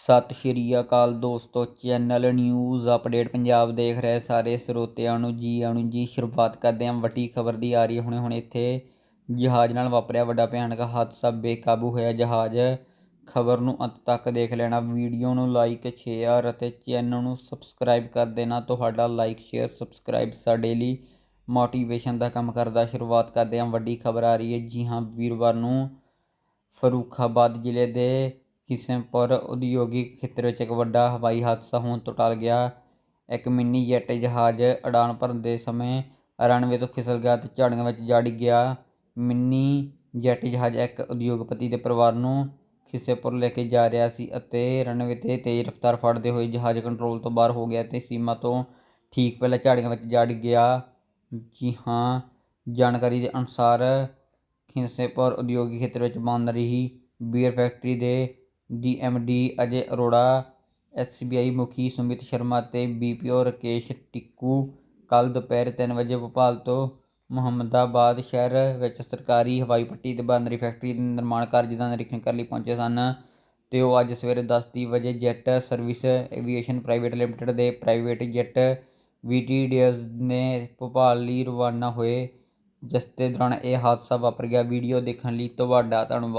ਸਤਿ ਸ਼੍ਰੀ ਅਕਾਲ ਦੋਸਤੋ, channel news update Punjab ਦੇਖ ਰਹੇ ਸਾਰੇ ਸਰੋਤਿਆਂ ਨੂੰ। ਜੀ ਆਣੂ ਜੀ, ਸ਼ੁਰੂਆਤ ਕਰਦੇ ਹਾਂ ਵੱਡੀ ਖਬਰ ਦੀ। ਆ ਰਹੀ ਹੈ ਹੁਣੇ ਹੁਣੇ ਇੱਥੇ। ਜਹਾਜ਼ ਨਾਲ ਵਾਪਰਿਆ ਵੱਡਾ ਭਿਆਨਕ ਹਾਦਸਾ, ਬੇਕਾਬੂ ਹੋਇਆ ਜਹਾਜ਼। ਖਬਰ ਨੂੰ ਅੰਤ ਤੱਕ ਦੇਖ ਲੈਣਾ। ਵੀਡੀਓ ਨੂੰ ਲਾਈਕ, ਸ਼ੇਅਰ ਅਤੇ ਚੈਨਲ ਨੂੰ ਸਬਸਕ੍ਰਾਈਬ ਕਰ ਦੇਣਾ। ਤੁਹਾਡਾ ਲਾਈਕ, ਸ਼ੇਅਰ, ਸਬਸਕ੍ਰਾਈਬ ਸਾਡੇ ਲਈ ਮੋਟੀਵੇਸ਼ਨ ਦਾ ਕੰਮ ਕਰਦਾ। ਸ਼ੁਰੂਆਤ ਕਰਦੇ ਹਾਂ ਵੱਡੀ ਖਬਰ ਆ ਰਹੀ ਹੈ। ਜੀ ਹਾਂ, ਵੀਰਵਾਰ ਨੂੰ ਫਰੂਖਾਬਾਦ ਜ਼ਿਲ੍ਹੇ ਦੇ ਕਿਸਮਪੁਰ ਉਦਯੋਗਿਕ ਖੇਤਰ ਵਿੱਚ ਇੱਕ ਵੱਡਾ ਹਵਾਈ ਹਾਦਸਾ ਹੋਣ ਤੋਂ ਟਲ ਗਿਆ। ਇੱਕ ਮਿੰਨੀ ਜੈਟ ਜਹਾਜ਼ ਉਡਾਨ ਭਰਨ ਦੇ ਸਮੇਂ ਰਨਵੇ ਤੋਂ ਫਿਸਲ ਗਿਆ ਅਤੇ ਝਾੜੀਆਂ ਵਿੱਚ ਜਾ ਡਿੱਗਿਆ ਮਿੰਨੀ ਜੈਟ ਜਹਾਜ਼ ਇੱਕ ਉਦਯੋਗਪਤੀ ਦੇ ਪਰਿਵਾਰ ਨੂੰ ਕਿਸਮਪੁਰ ਲੈ ਕੇ ਜਾ ਰਿਹਾ ਸੀ ਅਤੇ ਰਨਵੇ ਤੇ ਤੇਜ਼ ਰਫ਼ਤਾਰ ਫੜਦੇ ਹੋਏ ਜਹਾਜ਼ ਕੰਟਰੋਲ ਤੋਂ ਬਾਹਰ ਹੋ ਗਿਆ ਤੇ ਸੀਮਾ ਤੋਂ ਠੀਕ ਪਹਿਲਾਂ ਝਾੜੀਆਂ ਵਿੱਚ ਜਾ ਡਿੱਗਿਆ ਜੀ ਹਾਂ, ਜਾਣਕਾਰੀ ਦੇ ਅਨੁਸਾਰ ਖਿਸੇਪੁਰ ਉਦਯੋਗਿਕ ਖੇਤਰ ਵਿੱਚ ਬਣ ਰਹੀ ਬੀਅਰ ਫੈਕਟਰੀ ਦੇ ਡੀਐਮਡੀ ਅਜੇ ਅਰੋੜਾ, ਐਸਬੀਆਈ ਮੁਖੀ ਸੁਮਿਤ ਸ਼ਰਮਾ ਤੇ ਬੀਪੀਓ ਰਕੇਸ਼ ਟਿੱਕੂ। ਕੱਲ ਦੁਪਹਿਰ 3 ਵਜੇ ਭੋਪਾਲ ਤੋਂ ਮੁਹੰਮਦਾਬਾਦ ਸ਼ਹਿਰ ਵਿੱਚ ਸਰਕਾਰੀ ਹਵਾਈ ਪੱਟੀ ਤੇ ਬਣ ਫੈਕਟਰੀ ਦੇ ਨਿਰਮਾਣ ਕਾਰਜ ਦਾ ਨਿਰੀਖਣ ਕਰਨ ਲਈ ਪਹੁੰਚੇ ਸਨ ਤੇ ਉਹ ਅੱਜ ਸਵੇਰੇ 10:30 ਵਜੇ jet service aviation private limited ਦੇ ਪ੍ਰਾਈਵੇਟ ਜੈਟ ਵੀਟੀਡੀਐਸ ਨੇ ਭੋਪਾਲ ਲਈ ਰਵਾਨਾ ਹੋਏ। ਜਿਸ ਦੇ ਦੌਰਾਨ ਇਹ ਹਾਦਸਾ ਵਾਪਰ ਗਿਆ। ਵੀਡੀਓ ਦੇਖਣ ਲਈ ਤੁਹਾਡਾ ਧੰਨਵਾਦ।